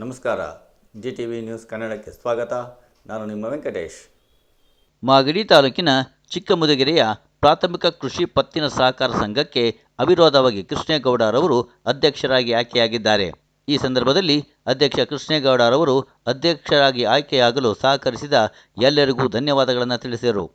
ನಮಸ್ಕಾರ. G T V news ಕನ್ನಡಕ್ಕೆ ಸ್ವಾಗತ. ನಾನು ನಿಮ್ಮ ವೆಂಕಟೇಶ್. ಮಾಗಡಿ ತಾಲೂಕಿನ ಚಿಕ್ಕಮುದುಗೆರೆಯ ಪ್ರಾಥಮಿಕ ಕೃಷಿ ಪತ್ತಿನ ಸಹಕಾರ ಸಂಘಕ್ಕೆ ಅವಿರೋಧವಾಗಿ ಕೃಷ್ಣೇಗೌಡರವರು ಅಧ್ಯಕ್ಷರಾಗಿ ಆಯ್ಕೆಯಾಗಿದ್ದಾರೆ. ಈ ಸಂದರ್ಭದಲ್ಲಿ ಅಧ್ಯಕ್ಷ ಕೃಷ್ಣೇಗೌಡರವರು ಅಧ್ಯಕ್ಷರಾಗಿ ಆಯ್ಕೆಯಾಗಲು ಸಹಕರಿಸಿದ ಎಲ್ಲರಿಗೂ ಧನ್ಯವಾದಗಳನ್ನು ತಿಳಿಸಿದರು.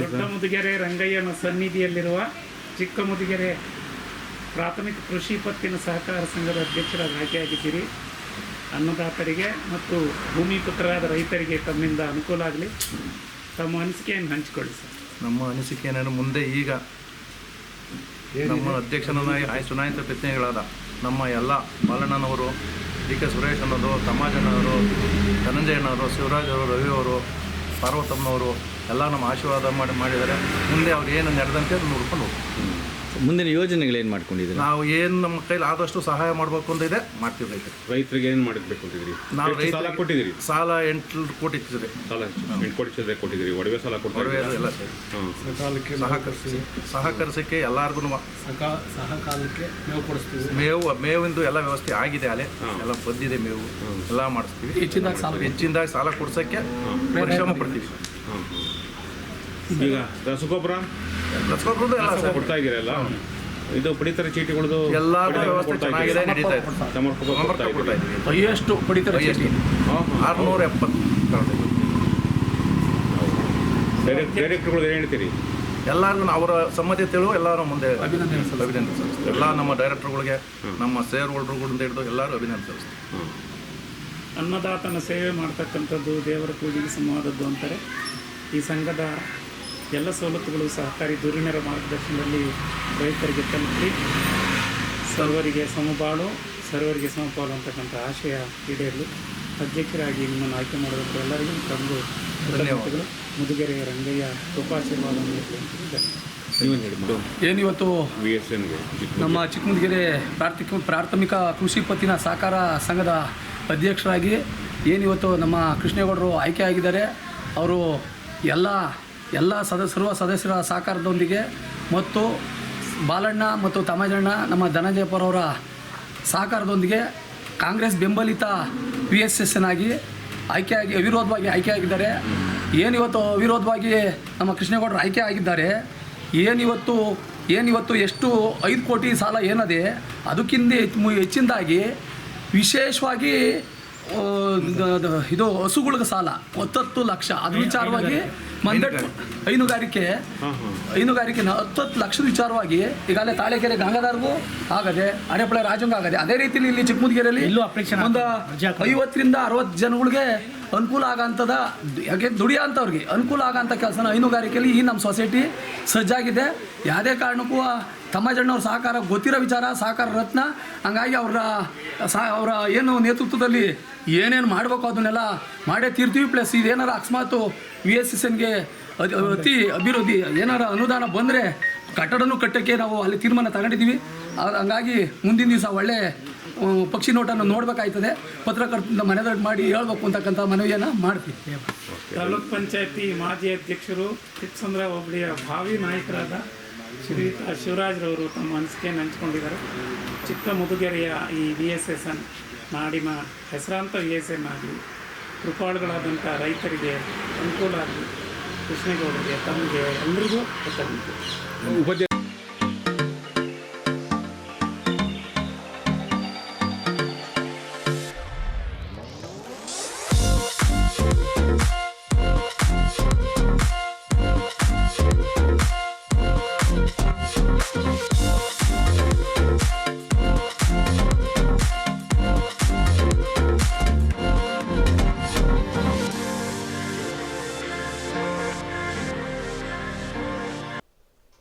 ದೊಡ್ಡ ಮುದುಗೆರೆ ರಂಗಯ್ಯನ ಸನ್ನಿಧಿಯಲ್ಲಿರುವ ಚಿಕ್ಕ ಮುದುಗೆರೆ ಪ್ರಾಥಮಿಕ ಕೃಷಿ ಪತ್ತಿನ ಸಹಕಾರ ಸಂಘದ ಅಧ್ಯಕ್ಷರಾಗಿ ಆಯ್ಕೆಯಾಗಿದ್ದೀರಿ. ಅನ್ನದಾತರಿಗೆ ಮತ್ತು ಭೂಮಿ ಪುತ್ರರಾದ ರೈತರಿಗೆ ತಮ್ಮಿಂದ ಅನುಕೂಲ ಆಗಲಿ. ತಮ್ಮ ಅನಿಸಿಕೆಯನ್ನು ಹಂಚಿಕೊಳ್ಳಿ ಸರ್. ನಮ್ಮ ಅನಿಸಿಕೆ ಏನೇನು ಮುಂದೆ ಈಗ ನಮ್ಮ ಅಧ್ಯಕ್ಷನಾಗಿ ಆಯ್ ಚುನಾಯಿತ ಪ್ರತಿನಿಧಿಗಳಾದ ನಮ್ಮ ಎಲ್ಲ ಬಾಲಣ್ಣನವರು ಡಿ ಕೆ ಸುರೇಶ್ ಅನ್ನೋರು ಸಮಾಜನವರು ಧನಂಜಯಣ್ಣವರು ಶಿವರಾಜ್ ಅವರು ರವಿ ಅವರು ಪಾರ್ವತಮ್ಮನವರು ಎಲ್ಲ ನಮ್ಮ ಆಶೀರ್ವಾದ ಮಾಡಿ ಮಾಡಿದರೆ ಮುಂದೆ ಅವ್ರು ಏನು ನಡೆದಂತೆ ಅದನ್ನು ನೋಡ್ಕೊಂಡು ಹೋಗ್ತೀವಿ ಮುಂದಿನ ಯೋಜನೆಗಳು ಏನು ಮಾಡ್ಕೊಂಡಿದ್ದೀರಾ? ನಾವು ಏನು ನಮ್ಮ ಕೈಲಿ ಆದಷ್ಟು ಸಹಾಯ ಮಾಡಬೇಕು ಅಂತ ಇದೆ ಮಾಡ್ತೀವಿ ರೈತರಿಗೆ. ರೈತರಿಗೆ ಏನು ಮಾಡಬೇಕು ಅಂತಿದ್ದೀರಿ ನಾವು ಸಾಲ ಕೊಟ್ಟಿದ್ದೀರಿ? ಸಾಲ ಎಂಟು ಕೋಟಿ ಇರ್ತದೆ ಸಾಲ ಎಂಟು ಕೋಟಿ ಚಿಲ್ಲರೆ ಕೊಟ್ಟಿದ್ದೀರಿ ಒಡವೆ ಸಾಲ ಒಡವೆ ಎಲ್ಲ ಸೇರಿ. ಸಕಾಲಕ್ಕೆ ಸಹಕರಿಸಿ ಸಹಕರಿಸಕ್ಕೆ ಎಲ್ಲರಿಗೂ ಸಹಕಾಲಕ್ಕೆ ಮೇವು ಕೊಡಿಸ್ತೀವಿ. ಮೇವು ಮೇವಿಂದು ಎಲ್ಲ ವ್ಯವಸ್ಥೆ ಆಗಿದೆ ಅಲೆ. ಎಲ್ಲ ಬಂದಿದೆ ಮೇವು. ಎಲ್ಲ ಮಾಡಿಸ್ತೀವಿ. ಹೆಚ್ಚಿನದಾಗಿ ಸಾಲ ಹೆಚ್ಚಿನದಾಗಿ ಸಾಲ ಕೊಡ್ಸೋಕ್ಕೆ ಪರಿಶ್ರಮ ಪಡ್ತೀವಿ. ಈಗ ರಸಗೊಬ್ಬರ? ಎಲ್ಲ ಸರ್. ಕೊಡ್ತಾ ಇದ್ದೀರಲ್ಲ? ಇದು ಪಡಿತರ ಚೀಟಿಗಳದು ಎಲ್ಲ ವ್ಯವಸ್ಥೆ ಚೆನ್ನಾಗಿದೆ ಇದ್ದೀರಾ? ನಡೀತಾ ಇದೆ ಸಮರ್ಪಕ ಸಮರ್ಪಕ ಕೊಡ್ತಾ ಕೊಡ್ತಾ ಇದ್ದೀವಿ. ಹೈಯೆಸ್ಟ್ ಪಡಿತರ ಚೀಟಿ. ಆರುನೂರ ಎಪ್ಪತ್ತು ಡೈರೆಕ್ಟ್ ಡೈರೆಕ್ಟ್ರುಗಳು ಏನು ಹೇಳ್ತೀರಿ? ಎಲ್ಲರೂ ಅವರ ಸಮ್ಮತಿ ತಿಳು ಎಲ್ಲರೂ ಮುಂದೆ ಅಭಿನಂದನೆ ಸಲ್ಲಿಸ್ತೀವಿ. ಅಭಿನಂದನೆ ಸಲ್ಲಿಸ್ತೀವಿ. ಎಲ್ಲ ನಮ್ಮ ಡೈರೆಕ್ಟರ್ಗಳಿಗೆ ನಮ್ಮ ಸೇರ್ ಹೋಲ್ಡರ್ಗಳಿಂದ ಹಿಡಿದು ಎಲ್ಲರೂ ಅಭಿನಂದನೆ ಸಲ್ಲಿಸ್ತೀವಿ. ಅನ್ನದಾತನ ಸೇವೆ ಮಾಡ್ತಕ್ಕಂಥದ್ದು ದೇವರ ಪೂಜೆಗೆ ಸಮವಾದದ್ದು ಅಂತಾರೆ. ಈ ಸಂಘದ ಎಲ್ಲ ಸವಲತ್ತುಗಳು ಸಹಕಾರಿ ಧುರೀಣರ ಮಾರ್ಗದರ್ಶನದಲ್ಲಿ ರೈತರಿಗೆ ತಲುಪಿ ಸರ್ವರಿಗೆ ಸಮಬಾಳು ಸರ್ವರಿಗೆ ಸಮಪಾಲು ಅಂತಕ್ಕಂಥ ಆಶಯ ಈಡೇರಲು. ಅಧ್ಯಕ್ಷರಾಗಿ ನಿಮ್ಮನ್ನು ಆಯ್ಕೆ ಮಾಡೋದಕ್ಕೆ ಎಲ್ಲರಿಗೂ ತಂದು ಧನ್ಯವಾದಗಳು ಮುದುಗೆರೆಯ ರಂಗಯ್ಯ ಹೇಳಿದ್ದು ಏನಿವತ್ತು ವಿ ಎಸ್ ಎನ್ಗೆ ನಮ್ಮ ಚಿಕ್ಕಮಂದಿಗೆರೆ ಪ್ರಾಥಮಿಕ ಪ್ರಾಥಮಿಕ ಕೃಷಿ ಪತ್ತಿನ ಸಹಕಾರ ಸಂಘದ ಅಧ್ಯಕ್ಷರಾಗಿ ಏನಿವತ್ತು ನಮ್ಮ ಕೃಷ್ಣೇಗೌಡರು ಆಯ್ಕೆ ಆಗಿದ್ದಾರೆ. ಅವರು ಎಲ್ಲ ಎಲ್ಲ ಸದಸ್ಯರು, ಸದಸ್ಯರ ಸಹಕಾರದೊಂದಿಗೆ ಮತ್ತು ಬಾಲಣ್ಣ ಮತ್ತು ತಮಜಣ್ಣ ನಮ್ಮ ಧನಂಜಯಪುರವರ ಸಹಕಾರದೊಂದಿಗೆ ಕಾಂಗ್ರೆಸ್ ಬೆಂಬಲಿತ ಪಿ ಎಸ್ ಎಸ್ ಆಗಿ ಆಯ್ಕೆಯಾಗಿ, ಅವಿರೋಧವಾಗಿ ಆಯ್ಕೆಯಾಗಿದ್ದಾರೆ. ಏನಿವತ್ತು ಅವಿರೋಧವಾಗಿ ನಮ್ಮ ಕೃಷ್ಣೇಗೌಡರು ಆಯ್ಕೆ ಆಗಿದ್ದಾರೆ ಏನಿವತ್ತು ಏನಿವತ್ತು ಎಷ್ಟು ಐದು ಕೋಟಿ ಸಾಲ ಏನದೆ ಅದಕ್ಕಿಂತ ಹೆಚ್ಚು- ಹೆಚ್ಚಿನದಾಗಿ ವಿಶೇಷವಾಗಿ ಇದು ಹಸುಗಳಿಗೆ ಸಾಲ ಹತ್ತತ್ತು ಲಕ್ಷ. ಅದು ವಿಚಾರವಾಗಿ ಮಂದಟ್ ಹೈನುಗಾರಿಕೆ ಹೈನುಗಾರಿಕೆ ಹತ್ತು ಲಕ್ಷದ ವಿಚಾರವಾಗಿ ಈಗಾಗಲೇ ತಾಳೆಕೆರೆ ಗಂಗಾಧಾರ್ಗೂ ಆಗದೆ ಅಡೆಪಳೆ ರಾಜಂಗ ಆಗದೆ ಅದೇ ರೀತಿಯಲ್ಲಿ ಇಲ್ಲಿ ಚಿಕ್ಕಮುದಿಗೆರೆಯಲ್ಲಿ ಒಂದು ಐವತ್ತರಿಂದ ಅರವತ್ತು ಜನಗಳಿಗೆ ಅನುಕೂಲ ಆಗಂತದ ಯಾಕೆ ದುಡಿಯೋ ಅಂಥವ್ರಿಗೆ ಅನುಕೂಲ ಆಗೋಂಥ ಕೆಲಸನ ಹೈನುಗಾರಿಕೆಯಲ್ಲಿ ಈ ನಮ್ಮ ಸೊಸೈಟಿ ಸಜ್ಜಾಗಿದೆ. ಯಾವುದೇ ಕಾರಣಕ್ಕೂ ತಮ್ಮಜಣ್ಣವ್ರ ಸಹಕಾರ ಗೊತ್ತಿರೋ ವಿಚಾರ, ಸಹಕಾರ ರತ್ನ, ಹಂಗಾಗಿ ಅವರ ಸಹ ಅವರ ಏನು ನೇತೃತ್ವದಲ್ಲಿ ಏನೇನು ಮಾಡಬೇಕು ಅದನ್ನೆಲ್ಲ ಮಾಡೇ ತೀರ್ತೀವಿ. ಪ್ಲಸ್ ಇದೇನಾರ ಅಕಸ್ಮಾತು ವಿ ಎಸ್ ಎಸ್ ಎನ್ಗೆ ಅತಿ ಅಭಿವೃದ್ಧಿ ಏನಾರ ಅನುದಾನ ಬಂದರೆ ಕಟ್ಟಡನೂ ಕಟ್ಟೋಕ್ಕೆ ನಾವು ಅಲ್ಲಿ ತೀರ್ಮಾನ ತಗೊಂಡಿದ್ದೀವಿ. ಹಂಗಾಗಿ ಮುಂದಿನ ದಿವಸ ಒಳ್ಳೆ ಪಕ್ಷಿ ನೋಟನ್ನು ನೋಡಬೇಕಾಯ್ತದೆ. ಪತ್ರಕರ್ತರಿಂದ ದೊಡ್ಡ ಮಾಡಿ ಹೇಳ್ಬೇಕು ಅಂತಕ್ಕಂಥ ಮನವಿಯನ್ನು ಮಾಡ್ತೀವಿ. ತಾಲೂಕ್ ಪಂಚಾಯತಿ ಮಾಜಿ ಅಧ್ಯಕ್ಷರು ಚಿತ್ಸಂದ್ರ ಹೋಬಳಿಯ ಭಾವಿ ನಾಯಕರಾದ ಶ್ರೀಯುತ ಶಿವರಾಜ್ರವರು ತಮ್ಮ ಅನಿಸಿಕೆಯನ್ನು ಹಂಚಿಕೊಂಡಿದ್ದಾರೆ ಚಿಕ್ಕ ಮುದುಗೆರೆಯ ಈ ವಿ ಎಸ್ ಎಸ್ ಎನ್ ನಾಡಿನ ಹೆಸರಾಂತ ವಿ ಎಸ್ ಎನ್ ಆಗಲಿ ಕೃಪಾಳುಗಳಾದಂಥ ರೈತರಿಗೆ ಅನುಕೂಲ ಆಗಲಿ ಕೃಷ್ಣೇಗೌಡರಿಗೆ ತಮಗೆ ಎಲ್ಲರಿಗೂ ಗೊತ್ತಾಗಬೇಕು